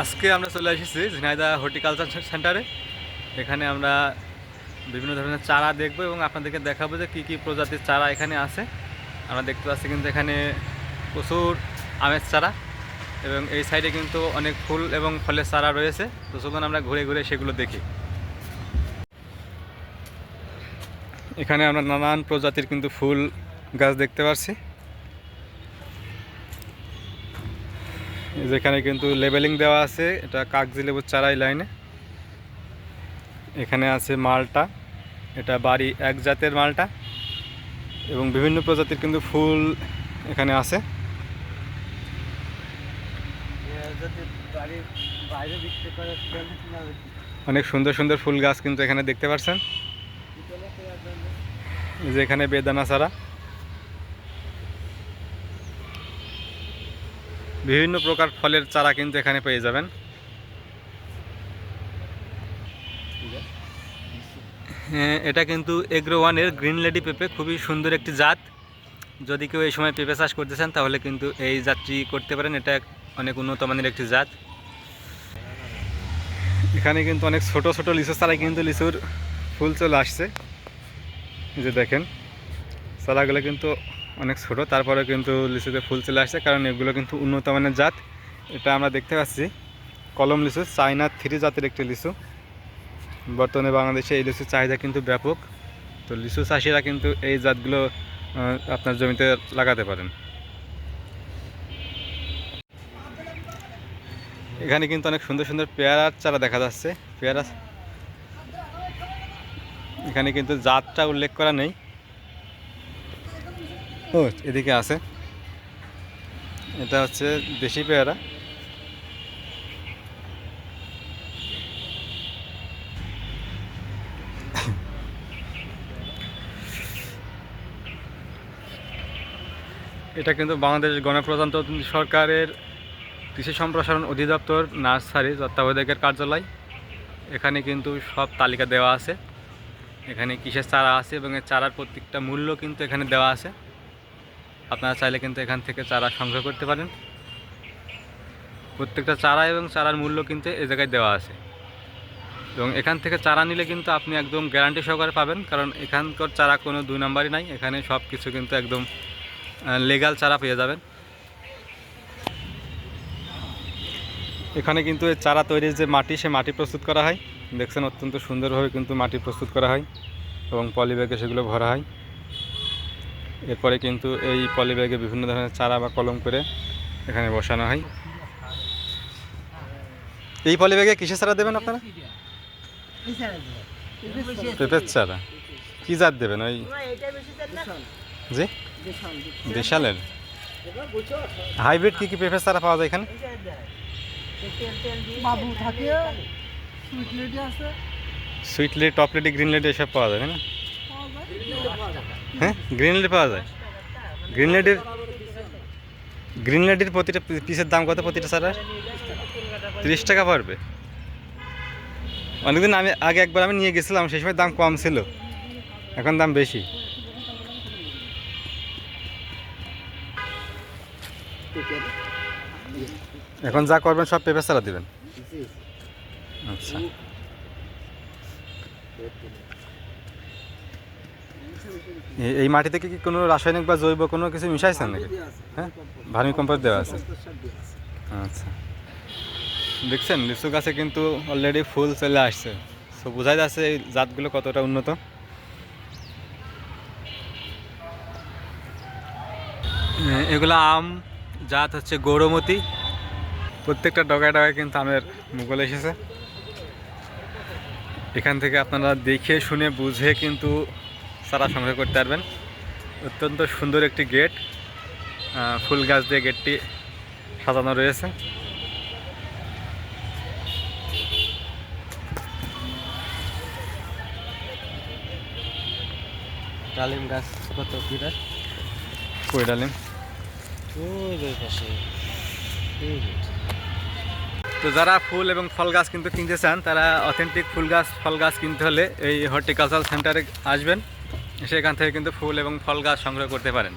আজকে আমরা চলে এসেছি ঝিনাইদা হর্টিকালচার সেন্টারে। এখানে আমরা বিভিন্ন ধরনের চারা দেখব এবং আপনাদেরকে দেখাবো যে কী কী প্রজাতির চারা এখানে আছে। আমরা দেখতে পাচ্ছি কিন্তু এখানে প্রচুর আমের চারা এবং এই সাইডে কিন্তু অনেক ফুল এবং ফলের চারা রয়েছে। তো চলুন আমরা ঘুরে ঘুরে সেগুলো দেখি। এখানে আমরা নানান প্রজাতির কিন্তু ফুল গাছ দেখতে পাচ্ছি যেখানে কিন্তু লেবেলিং দেওয়া আছে, এটা কাগজি লেবুর চারাই লাইনে এখানে আছে মালটা, এটা বাড়ি এক জাতের মালটা এবং বিভিন্ন প্রজাতির কিন্তু ফুল এখানে আছে? অনেক সুন্দর সুন্দর ফুল গাছ কিন্তু এখানে দেখতে পাচ্ছেন যে এখানে বেদানা চারা। বিভিন্ন প্রকার ফলের চারা কিন্তু এখানে পেয়ে যাবেন। হ্যাঁ, এটা কিন্তু এগ্রো ওয়ানের গ্রিন লেডি পেঁপে খুবই সুন্দর একটি জাত। যদি কেউ এই সময় পেঁপে চাষ করতে চান তাহলে কিন্তু এই জাতটি করতে পারেন। এটা অনেক উন্নত মানের একটি জাত। এখানে কিন্তু অনেক ছোট ছোট লিচু চারাই কিন্তু লিচুর ফুল চলে আসছে। যে দেখেন চারাগুলো কিন্তু অনেক ছোট, তারপরে কিন্তু লিচুতে ফুল চলে আসছে, কারণ এগুলো কিন্তু উন্নত মানের জাত। এটা আমরা দেখতে পাচ্ছি। কলম লিচু, চায়না থ্রি জাতের একটি লিচু। বর্তমানে বাংলাদেশে এই লিচুর চাহিদা কিন্তু ব্যাপক। তো লিচু চাষিরা কিন্তু এই জাতগুলো আপনার জমিতে লাগাতে পারেন। এখানে কিন্তু অনেক সুন্দর সুন্দর পেয়ারার চারা দেখা যাচ্ছে। পেয়ারা এখানে কিন্তু জাতটা উল্লেখ করা নেই। ও, এদিকে আছে। এটা হচ্ছে দেশি পেয়ারা। এটা কিন্তু বাংলাদেশ গণপ্রজাতন্ত্রী সরকারের কৃষি সম্প্রসারণ অধিদপ্তর নার্সারি তত্ত্বাবধায়কের কার্যালয়। এখানে কিন্তু সব তালিকা দেওয়া আছে। এখানে কিসের চারা আছে এবং এর চারার প্রত্যেকটা মূল্য কিন্তু এখানে দেওয়া আছে। আপনারা চাইলে কিন্তু এখান থেকে চারা সংগ্রহ করতে পারেন। প্রত্যেকটা চারা এবং চারার মূল্য কিন্তু এ জায়গায় দেওয়া আছে। এবং এখান থেকে চারা নিলে কিন্তু আপনি একদম গ্যারান্টি সহকারে পাবেন, কারণ এখানকার চারা কোনো দুই নাম্বারই নাই, এখানে সব কিছু কিন্তু একদম লেগাল চারা পেয়ে যাবেন। এখানে কিন্তু এই চারা তৈরির যে মাটি, সে মাটি প্রস্তুত করা হয়। দেখছেন অত্যন্ত সুন্দরভাবে কিন্তু মাটি প্রস্তুত করা হয় এবং পলিব্যাগে সেগুলো ভরা হয়। এরপরে কিন্তু এই পলিব্যাগে বিভিন্ন ধরনের চারা বা কলম করে এখানে বসানো হয়। এই পলিব্যাগে কিসের চারা দেবেন আপনারা। পেঁপের চারা। কী জাত দেবেন ওই? তোমরা এইটা বেশি দেন না? যে দেশাল, দেশালের হাইব্রিড কী কী পেঁপের চারা পাওয়া যায় এখানে? Sweet lady top lady green lady এসব পাওয়া যায় তাই না? হ্যাঁ? গ্রিন লেডি পাওয়া যায়? গ্রিন লেডির গ্রিন লেডির প্রতিটা পিসের দাম কত প্রতিটা চারার তিরিশ টাকা পড়বে। অনেকদিন আমি আগে একবার আমি নিয়ে গেছিলাম, সেই সময় দাম কম ছিল। এখন দাম বেশি। এখন যা করবেন, সব পেঁপে চারা দিবেন। আচ্ছা। এই মাটি থেকে কি কোনো রাসায়নিক বা জৈব কোনো কিছু মিশাইছেন নাকি? হ্যাঁ? ভার্মি কম্পোস্ট দেওয়া আছে? আচ্ছা। দেখছেন, লিচু গাছে কিন্তু অলরেডি ফুল চলে আসছে। তো বোঝাই যাচ্ছে এই জাতগুলো কতটা উন্নত। এগুলো আম, জাত হচ্ছে গৌরমতি। প্রত্যেকটা ডগায় ডগায় কিন্তু আমের মুগল এসেছে। এখান থেকে আপনারা দেখে শুনে বুঝে কিন্তু চারা সংগ্রহ করতে পারবেন। অত্যন্ত সুন্দর একটি গেট। ফুল গাছ দিয়ে গেটটি সাজানো রয়েছে। ডালিম গাছ কত বিরাট কই ডালিম। তো যারা ফুল এবং ফল গাছ কিন্তু কিনতে চান তারা অথেন্টিক ফুল গাছ ফল গাছ কিনতে হলে এই হর্টিকালচার সেন্টারে আসবেন। সেখান থেকে কিন্তু ফুল এবং ফল গাছ সংগ্রহ করতে পারেন।